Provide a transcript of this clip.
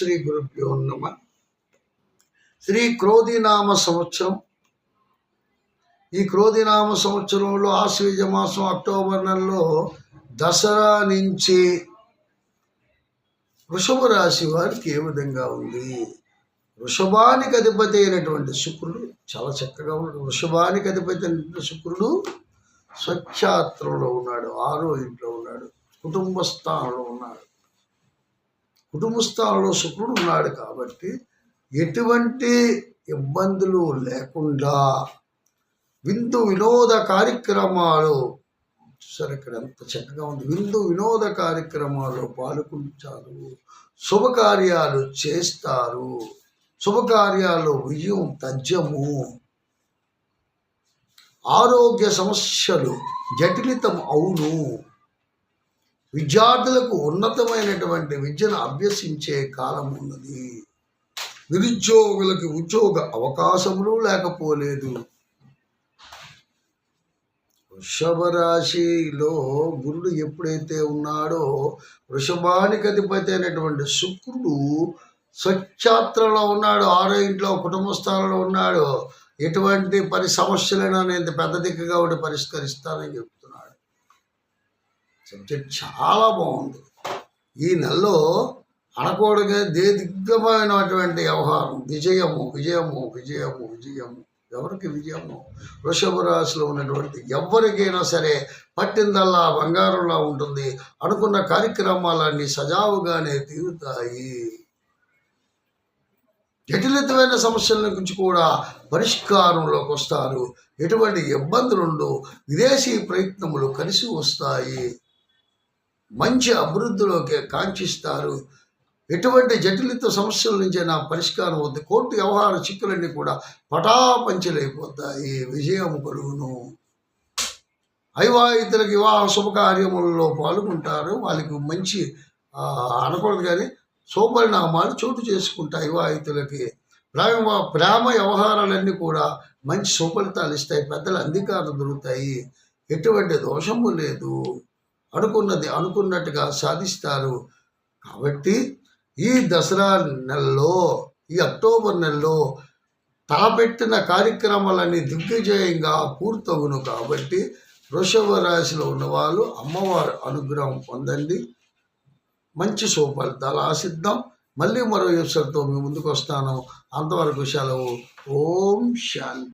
శ్రీ గురుభ్యో నమ. శ్రీ క్రోధినామ సంవత్సరం. ఈ క్రోధినామ సంవత్సరంలో ఆశ్వీజ మాసం అక్టోబర్ నెలలో దసరా నుంచి వృషభ రాశి వారికి ఏ విధంగా ఉంది? వృషభానికి అధిపతి అయినటువంటి శుక్రుడు చాలా చక్కగా ఉన్నాడు. వృషభానికి అధిపతి అయినటువంటి శుక్రుడు స్వచ్ఛాత్రంలో ఉన్నాడు ఆరో ఇంట్లో ఉన్నాడు కుటుంబ స్థానంలో ఉన్నాడు. కుటుంబ స్థానంలో శుక్రుడు ఉన్నాడు కాబట్టి ఎటువంటి ఇబ్బందులు లేకుండా విందు వినోద కార్యక్రమాలు చూసారు ఇక్కడ ఎంత చక్కగా ఉంది. విందు వినోద కార్యక్రమాల్లో పాల్గొంటారు శుభకార్యాలు చేస్తారు. శుభకార్యాల్లో విజయం తథ్యము ఆరోగ్య సమస్యలు జటిలితం అవును. విద్యార్థులకు ఉన్నతమైనటువంటి విద్యను అభ్యసించే కాలం ఉన్నది. నిరుద్యోగులకి ఉద్యోగ అవకాశములు లేకపోలేదు. వృషభ రాశిలో గురుడు ఎప్పుడైతే ఉన్నాడో వృషభానికి అధిపతి అయినటువంటి శుక్రుడు స్వచ్ఛాత్రలో ఉన్నాడు ఆరో ఇంట్లో కుటుంబ స్థానంలో ఉన్నాడు. ఎటువంటి పరి సమస్యలైనా నేను పెద్ద దిక్కుగా ఉండి పరిష్కరిస్తానని చెప్పి సబ్జెక్ట్ చాలా బాగుంది. ఈ నెలలో అనకూడగా దే దిగ్గమైనటువంటి వ్యవహారం. విజయము విజయము విజయము విజయము. ఎవరికి విజయము? వృషభ రాశిలో ఉన్నటువంటి ఎవరికైనా సరే పట్టిందల్లా బంగారంలా ఉంటుంది. అనుకున్న కార్యక్రమాలన్నీ సజావుగానే తీరుతాయి. జటిలితమైన సమస్యల గురించి కూడా పరిష్కారంలోకి వస్తారు. ఎటువంటి ఇబ్బందులుండో విదేశీ ప్రయత్నములు కలిసి వస్తాయి. మంచి అభివృద్ధిలోకి కాంక్షిస్తారు. ఎటువంటి జటిలిత సమస్యల నుంచి నా పరిష్కారం అవుతుంది. కోర్టు వ్యవహార చిక్కులన్నీ కూడా పటాపంచలైపోతాయి. విజయం కలుగును. అవివాహితులకు వివాహ శుభకార్యములలో పాల్గొంటారు. వాళ్ళకి మంచి అనకూడదు కానీ శుభపరిణామాలు చోటు చేసుకుంటాయి అవివాహితులకి ప్రేమ ప్రేమ వ్యవహారాలన్నీ కూడా మంచి సుఫలితాలు ఇస్తాయి. పెద్దల అంగీకారం దొరుకుతాయి. ఎటువంటి దోషము లేదు. అనుకున్నది అనుకున్నట్టుగా సాధిస్తారు. కాబట్టి ఈ దసరా నెలలో ఈ అక్టోబర్ నెలలో తలపెట్టిన కార్యక్రమాలన్నీ దిగ్విజయంగా పూర్తవును కాబట్టి వృషభ రాశిలో ఉన్నవాళ్ళు అమ్మవారి అనుగ్రహం పొందండి. మంచి సుఫలితాలు ఆశిద్దాం. మళ్ళీ మరో ఎపిసోడ్తో మీ ముందుకు వస్తాను. అంతవరకు సెలవు. ఓం శాంతి.